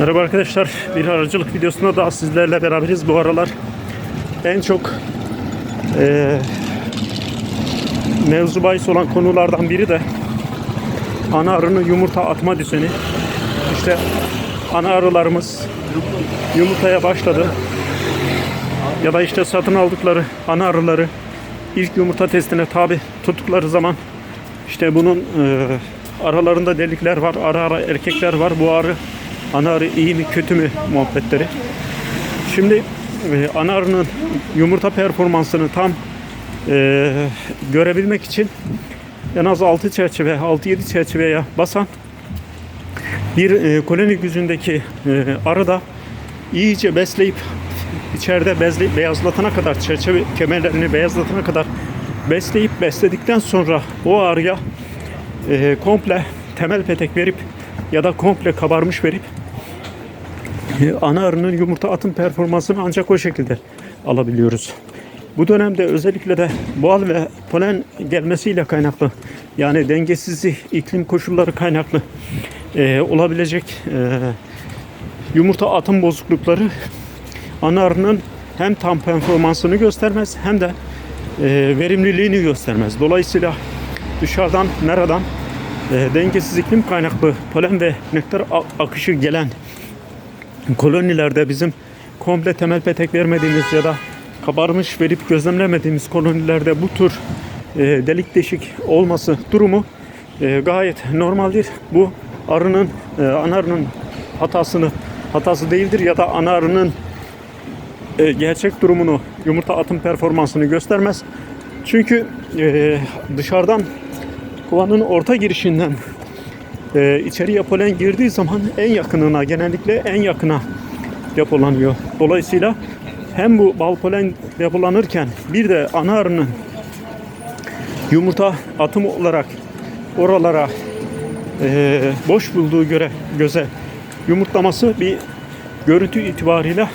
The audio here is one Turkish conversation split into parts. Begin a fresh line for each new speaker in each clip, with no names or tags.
Merhaba arkadaşlar. Bir aracılık videosunda daha sizlerle beraberiz. Bu aralar en çok eee mevzu bahis olan konulardan biri de ana arının yumurta atma düzeni. İşte ana arılarımız yumurtaya başladı. Ya da işte satın aldıkları ana arıları ilk yumurta testine tabi tuttukları zaman işte bunun eee, aralarında delikler var, ara ara erkekler var. Bu arı ana arı iyi mi kötü mü muhabbetleri. Şimdi e, yumurta performansını tam e, görebilmek için en az 6 çerçeve, 6-7 çerçeveye basan bir e, koloni yüzündeki e, arıda iyice besleyip içeride bezleyip beyazlatana kadar çerçeve kemerlerini beyazlatana kadar besleyip besledikten sonra o arıya e, komple temel petek verip ya da komple kabarmış verip ana arının yumurta atım performansını ancak o şekilde alabiliyoruz. Bu dönemde özellikle de boğal ve polen gelmesiyle kaynaklı yani dengesizlik iklim koşulları kaynaklı e, olabilecek e, yumurta atım bozuklukları ana arının hem tam performansını göstermez hem de e, verimliliğini göstermez. Dolayısıyla dışarıdan, meradan e, dengesiz iklim kaynaklı polen ve nektar akışı gelen kolonilerde bizim komple temel petek vermediğimiz ya da kabarmış verip gözlemlemediğimiz kolonilerde bu tür e, delik deşik olması durumu e, gayet normaldir. Bu arının, e, ana arının hatasını hatası değildir ya da ana arının e, gerçek durumunu, yumurta atım performansını göstermez. Çünkü e, dışarıdan kovanın orta girişinden e, içeriye polen girdiği zaman en yakınına, genellikle en yakına depolanıyor. Dolayısıyla hem bu bal polen depolanırken bir de ana arının yumurta atımı olarak oralara e, boş bulduğu göre göze yumurtlaması bir görüntü itibariyle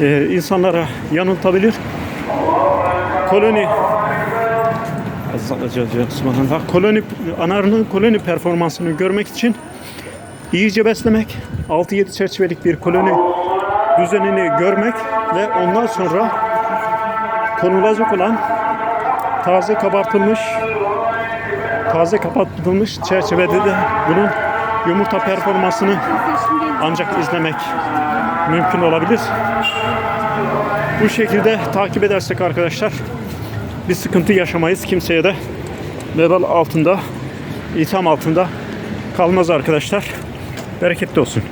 e, insanlara yanıltabilir. Koloni Subhanallah. Koloni anarının koloni performansını görmek için iyice beslemek, 6-7 çerçevelik bir koloni düzenini görmek ve ondan sonra konulacak olan taze kabartılmış taze kapatılmış çerçevede de bunun yumurta performansını ancak izlemek mümkün olabilir. Bu şekilde takip edersek arkadaşlar bir sıkıntı yaşamayız. Kimseye de vebal altında, itham altında kalmaz arkadaşlar. Bereketli olsun.